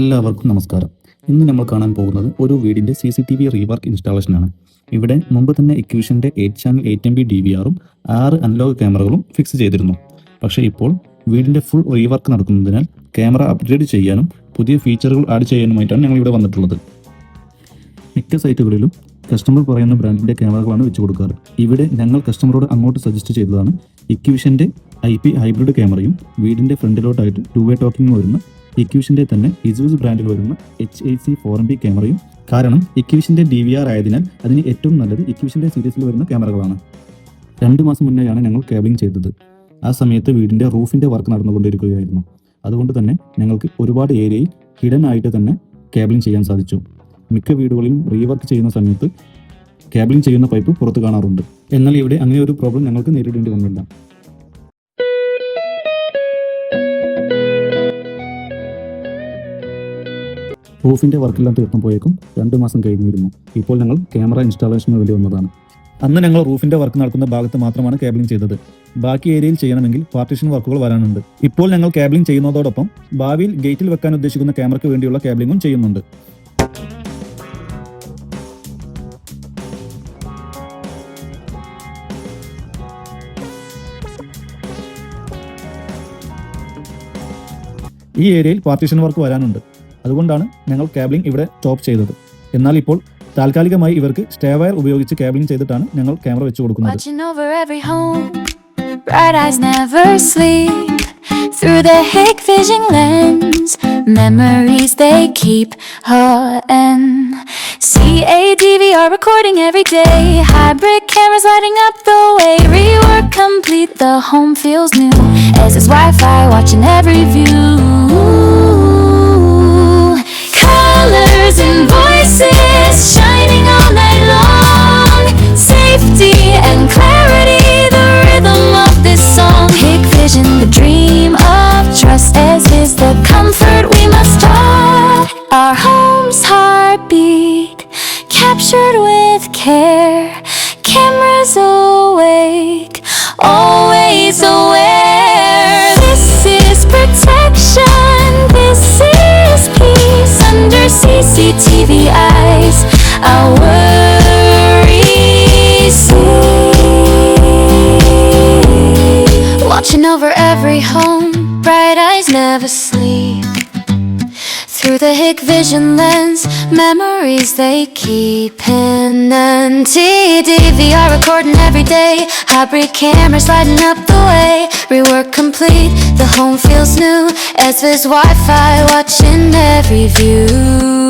എല്ലാവർക്കും നമസ്കാരം. ഇന്ന് നമ്മൾ കാണാൻ പോകുന്നത് ഒരു വീടിന്റെ C C T V rework ഇൻസ്റ്റാളേഷനാണ് ഇവിടെ മുമ്പ് തന്നെ എക്വിഷന്റെ eight channel eight M B D V ആറും ആറ് അനലോഗ് ക്യാമറകളും ഫിക്സ് ചെയ്തിരുന്നു. പക്ഷേ ഇപ്പോൾ വീടിന്റെ ഫുൾ റീവർക്ക് നടക്കുന്നതിനാൽ ക്യാമറ അപ്ഗ്രേഡ് ചെയ്യാനും പുതിയ ഫീച്ചറുകൾ ആഡ് ചെയ്യാനുമായിട്ടാണ് ഞങ്ങൾ ഇവിടെ വന്നിട്ടുള്ളത്. മിക്ക സൈറ്റുകളിലും കസ്റ്റമർ പറയുന്ന ബ്രാൻഡിന്റെ ക്യാമറകളാണ് വെച്ച് കൊടുക്കാറ്. ഇവിടെ ഞങ്ങൾ കസ്റ്റമറോട് അങ്ങോട്ട് സജസ്റ്റ് ചെയ്തതാണ് ഇക്വിഷന്റെ ഐ പി ഹൈബ്രിഡ് ക്യാമറയും വീടിന്റെ ഫ്രണ്ടിലോട്ടായിട്ട് ടു വേ ടോക്കിംഗ് വരുന്ന ഇക്യൂഷന്റെ തന്നെ ഇസൂസ് ബ്രാൻഡിൽ വരുന്ന H A C four M B ക്യാമറയും. കാരണം ഇക്യൂഷന്റെ ഡി വി ആർ ആയതിനാൽ അതിന് ഏറ്റവും നല്ലത് ഇക്യൂഷന്റെ സീരീസിൽ വരുന്ന ക്യാമറകളാണ്. രണ്ട് മാസം മുന്നേയാണ് ഞങ്ങൾ കേബിളിംഗ് ചെയ്തത്. ആ സമയത്ത് വീടിന്റെ റൂഫിന്റെ വർക്ക് നടന്നുകൊണ്ടിരിക്കുകയായിരുന്നു. അതുകൊണ്ട് തന്നെ ഞങ്ങൾക്ക് ഒരുപാട് ഏരിയയിൽ ഹിഡൻ ആയിട്ട് തന്നെ കേബിളിംഗ് ചെയ്യാൻ സാധിച്ചു. മിക്ക വീടുകളിലും റീവർക്ക് ചെയ്യുന്ന സമയത്ത് കേബിളിംഗ് ചെയ്യുന്ന പൈപ്പ് പുറത്ത് കാണാറുണ്ട്. എന്നാൽ ഇവിടെ അങ്ങനെ ഒരു പ്രോബ്ലം ഞങ്ങൾക്ക് നേരിടേണ്ടി വന്നില്ല. റൂഫിന്റെ വർക്കെല്ലാം തീർന്നപ്പോയേക്കും രണ്ട് മാസം കഴിഞ്ഞിരുന്നു. ഇപ്പോൾ ഞങ്ങൾ ക്യാമറ ഇൻസ്റ്റാളേഷന് വേണ്ടി വന്നതാണ്. അന്ന് ഞങ്ങൾ റൂഫിന്റെ വർക്ക് നടക്കുന്ന ഭാഗത്ത് മാത്രമാണ് കേബിളിംഗ് ചെയ്തത്. ബാക്കി ഏരിയയിൽ ചെയ്യണമെങ്കിൽ പാർട്ടീഷൻ വർക്കുകൾ വരാനുണ്ട്. ഇപ്പോൾ ഞങ്ങൾ കേബിളിംഗ് ചെയ്യുന്നതോടൊപ്പം ഭാവിയിൽ ഗേറ്റിൽ വെക്കാൻ ഉദ്ദേശിക്കുന്ന ക്യാമറയ്ക്ക് വേണ്ടിയുള്ള കേബിളിംഗും ചെയ്യുന്നുണ്ട്. ഈ ഏരിയയിൽ പാർട്ടീഷൻ വർക്ക് വരാനുണ്ട്. അതുകൊണ്ടാണ് ഞങ്ങൾ കാബ്ലിംഗ് ഇവിടെ സ്റ്റോപ്പ് ചെയ്തത് എന്നാൽ ഇപ്പോൾ താൽക്കാലികമായി ഇവർക്ക് സ്റ്റേ വയർ ഉപയോഗിച്ച് കാബ്ലിംഗ് ചെയ്തിട്ടാണ് ഞങ്ങൾ ക്യാമറ വെച്ചു കൊടുക്കുന്നത്. Through the Hikvision lens, memories they keep. Oh, and CADVR recording every day. Hybrid cameras lighting up the way. Rework complete, the home feels new. As it's Wi-Fi watching every view. and voices shine. CCTV eyes. Our worries cease. Watching over every home, bright eyes never sleep. Through the Hick Vision lens, memories they keep. In and TDVR recording every day. Hybrid cameras lighting up the way. Rework complete, the home feels new. SVIS Wi Fi watching every view.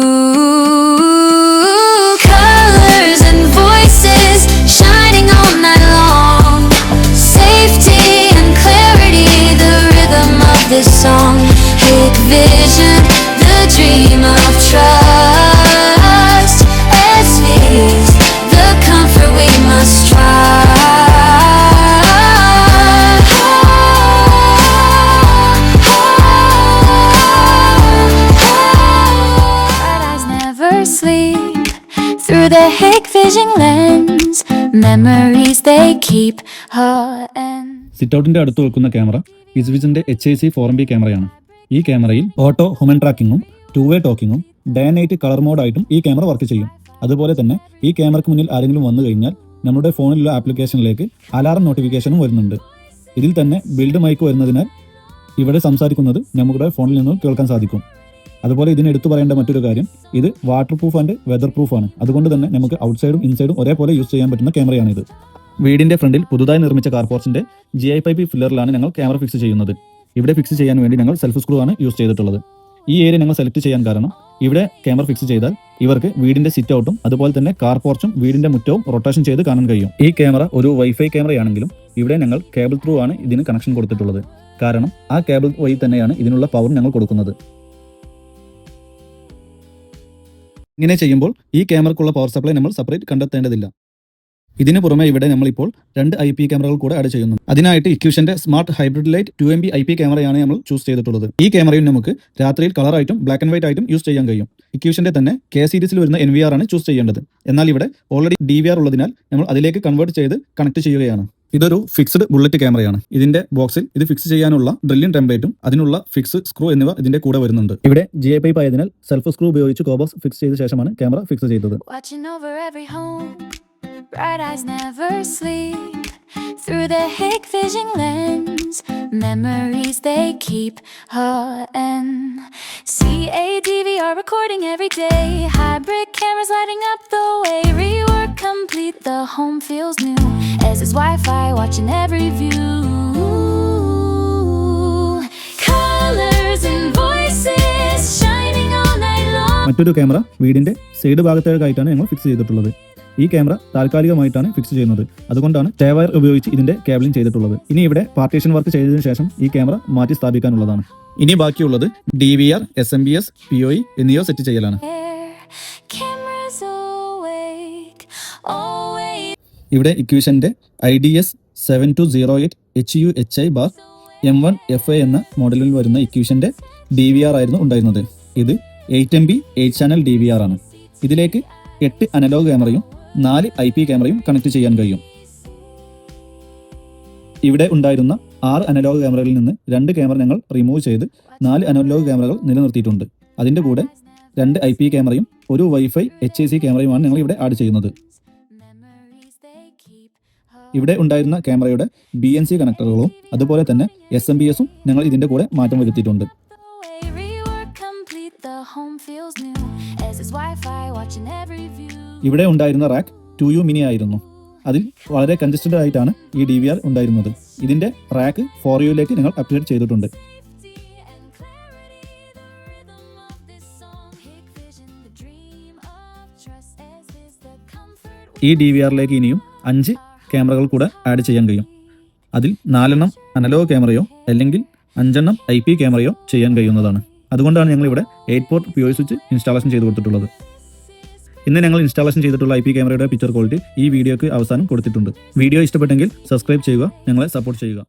The Vision lens. Memories they keep. her and sit ഔട്ടിന്റെ അടുത്ത് വെക്കുന്ന camera ഇസ്വിസിന്റെ H I C four M B ക്യാമറയാണ് ഈ ക്യാമറയിൽ auto human ട്രാക്കിങ്ങും two way ടോക്കിങ്ങും day night colour മോഡായിട്ടും ഈ camera work ചെയ്യും അതുപോലെ തന്നെ ഈ ക്യാമറയ്ക്ക് മുന്നിൽ ആരെങ്കിലും വന്നു കഴിഞ്ഞാൽ നമ്മുടെ ഫോണിലുള്ള ആപ്ലിക്കേഷനിലേക്ക് അലാറം നോട്ടിഫിക്കേഷനും വരുന്നുണ്ട് ഇതിൽ തന്നെ ബിൽഡ് മൈക്ക് വരുന്നതിനാൽ ഇവിടെ സംസാരിക്കുന്നത് നമ്മുടെ ഫോണിൽ നിന്നും കേൾക്കാൻ സാധിക്കും അതുപോലെ ഇതിന് എടുത്തു പറയേണ്ട മറ്റൊരു കാര്യം ഇത് waterproof and weatherproof ആണ്. അതുകൊണ്ട് തന്നെ നമുക്ക് ഔട്ട്സൈഡും ഇൻസൈഡും ഒരേപോലെ യൂസ് ചെയ്യാൻ പറ്റുന്ന ക്യാമറയാണ് ഇത്. വീടിന്റെ ഫ്രണ്ടിൽ പുതുതായി നിർമ്മിച്ച കാർപോർച്ചിന്റെ ജി ഐ പൈപ്പ് ഫില്ലറിലാണ് ഞങ്ങൾ ക്യാമറ ഫിക്സ് ചെയ്യുന്നത്. ഇവിടെ ഫിക്സ് ചെയ്യാൻ വേണ്ടി ഞങ്ങൾ സെൽഫ് സ്ക്രൂ ആണ് യൂസ് ചെയ്തിട്ടുള്ളത്. ഈ ഏരിയ ഞങ്ങൾ സെലക്ട് ചെയ്യാൻ കാരണം ഇവിടെ ക്യാമറ ഫിക്സ് ചെയ്താൽ ഇവർക്ക് വീടിന്റെ സിറ്റ് ഔട്ടും അതുപോലെ തന്നെ കാർ പോർച്ചും വീടിന്റെ മുറ്റവും റൊട്ടേഷൻ ചെയ്ത് കാണാൻ കഴിയും. ഈ ക്യാമറ ഒരു വൈഫൈ ക്യാമറയാണെങ്കിലും ഇവിടെ ഞങ്ങൾ കേബിൾ ത്രൂ ആണ് ഇതിന് കണക്ഷൻ കൊടുത്തിട്ടുള്ളത്. കാരണം ആ കേബിൾ വഴി തന്നെയാണ് ഇതിനുള്ള പവർ ഞങ്ങൾ കൊടുക്കുന്നത്. ഇങ്ങനെ ചെയ്യുമ്പോൾ ഈ ക്യാമറക്കുള്ള പവർ സപ്ലൈ നമ്മൾ സെപ്പറേറ്റ് കണ്ടെത്തേണ്ടതില്ല. ഇതിന് പുറമെ ഇവിടെ നമ്മളിപ്പോൾ രണ്ട് ഐ പി ക്യാമറകൾ കൂടെ ആഡ് ചെയ്യുന്നു. അതിനായിട്ട് ഇക്യൂഷന്റെ smart hybrid light two M B I P ക്യാമറയാണ് നമ്മൾ ചൂസ് ചെയ്തിട്ടുള്ളത്. ഈ ക്യാമറയും നമുക്ക് രാത്രിയിൽ കളറായിട്ടും ബ്ലാക്ക് ആൻഡ് വൈറ്റ് ആയിട്ടും യൂസ് ചെയ്യാൻ കഴിയും. ഇക്യൂഷന്റെ തന്നെ കെ സീരീസിൽ വരുന്ന എൻ വി ആർ ആണ് ചൂസ് ചെയ്യേണ്ടത്. എന്നാൽ ഇവിടെ ഓൾറെഡി ഡി വി ആർ ഉള്ളതിനാൽ നമ്മൾ അതിലേക്ക് കൺവേർട്ട് ചെയ്ത് കണക്ട് ചെയ്യുകയാണ്. ഇതൊരു ഫിക്സ്ഡ് ബുള്ളറ്റ് ക്യാമറയാണ് ഇതിന്റെ ബോക്സിൽ ഇത് ഫിക്സ് ചെയ്യാനുള്ള ഡ്രില്ലിൻ ടെംപ്ലേറ്റും അതിനുള്ള ഫിക്സ് സ്ക്രൂ എന്നിവ ഇതിന്റെ കൂടെ വരുന്നുണ്ട്. ഇവിടെ ജി എ പൈപ്പ് ആയതിനാൽ സെൽഫ് സ്ക്രൂ ഉപയോഗിച്ച് കോബോക്സ് ഫിക്സ് ചെയ്ത ശേഷമാണ് ക്യാമറ ഫിക്സ് ചെയ്തത്. Through the. The home feels new. As it's Wi-Fi watching every view. Colors and voices shining all night long. മറ്റൊരു ക്യാമറ വീടിന്റെ സൈഡ് ഭാഗത്തേക്കായിട്ടാണ് ഞങ്ങൾ ഫിക്സ് ചെയ്തിട്ടുള്ളത് ഈ ക്യാമറ താൽക്കാലികമായിട്ടാണ് ഫിക്സ് ചെയ്യുന്നത് അതുകൊണ്ടാണ് ടേവയർ ഉപയോഗിച്ച് ഇതിന്റെ കേബിളിംഗ് ചെയ്തിട്ടുള്ളത് ഇനി ഇവിടെ പാർട്ടീഷൻ വർക്ക് ചെയ്തതിനു ശേഷം ഈ ക്യാമറ മാറ്റി സ്ഥാപിക്കാനുള്ളതാണ് ഇനി ബാക്കിയുള്ളത് D V R S M B S P O എന്നിവ സെറ്റ് ചെയ്യലാണ് ഇവിടെ ഇക്വേഷന്റെ I D S seven two zero eight H U H I bar M one F I എന്ന മോഡലിൽ വരുന്ന ഇക്വേഷന്റെ ഡി വി ആർ ആയിരുന്നു ഉണ്ടായിരുന്നത്. ഇത് eight M B eight channel D V R ആണ്. ഇതിലേക്ക് എട്ട് അനലോഗ് ക്യാമറയും നാല് ഐ പി ക്യാമറയും കണക്ട് ചെയ്യാൻ കഴിയും. ഇവിടെ ഉണ്ടായിരുന്ന ആറ് അനലോഗ് ക്യാമറകളിൽ നിന്ന് രണ്ട് ക്യാമറ ഞങ്ങൾ റിമൂവ് ചെയ്ത് നാല് അനലോഗ് ക്യാമറകൾ നിലനിർത്തിയിട്ടുണ്ട്. അതിന്റെ കൂടെ രണ്ട് ഐ പി ക്യാമറയും ഒരു വൈഫൈ എച്ച് ഐ സി ക്യാമറയുമാണ് ഞങ്ങൾ ഇവിടെ ആഡ് ചെയ്യുന്നത്. ഇവിടെ ഉണ്ടായിരുന്ന ക്യാമറയുടെ ബി എൻ സി കണക്ടറുകളും അതുപോലെ തന്നെ എസ് എം ബി എസും ഞങ്ങൾ ഇതിന്റെ കൂടെ മാറ്റം വരുത്തിയിട്ടുണ്ട്. ഇവിടെ ഉണ്ടായിരുന്ന റാക്ക് ടു യു മിനി ആയിരുന്നു അതിൽ വളരെ കൺജസ്റ്റഡ് ആയിട്ടാണ് ഈ ഡി വി ആർ ഉണ്ടായിരുന്നത് ഇതിന്റെ റാക്ക് ഫോർ യുയിലേക്ക് ഞങ്ങൾ അപ്ഗ്രേഡ് ചെയ്തിട്ടുണ്ട്. ഈ ഡി വി ആറിലേക്ക് ഇനിയും അഞ്ച് ക്യാമറകൾ കൂടെ ആഡ് ചെയ്യാൻ കഴിയും. അതിൽ നാലെണ്ണം അനലോഗ് ക്യാമറയോ അല്ലെങ്കിൽ അഞ്ചെണ്ണം ഐ പി ക്യാമറയോ ചെയ്യാൻ കഴിയുന്നതാണ്. അതുകൊണ്ടാണ് ഞങ്ങൾ ഇവിടെ eight port P O switch installation ചെയ്ത് കൊടുത്തിട്ടുള്ളത്. ഇന്ന് ഞങ്ങൾ ഇൻസ്റ്റാളേഷൻ ചെയ്തിട്ടുള്ള ഐ പി ക്യാമറയുടെ പിക്ചർ ക്വാളിറ്റി ഈ വീഡിയോക്ക് അവസാനം കൊടുത്തിട്ടുണ്ട്. വീഡിയോ ഇഷ്ടപ്പെട്ടെങ്കിൽ സബ്സ്ക്രൈബ് ചെയ്യുക ഞങ്ങളെ സപ്പോർട്ട് ചെയ്യുക.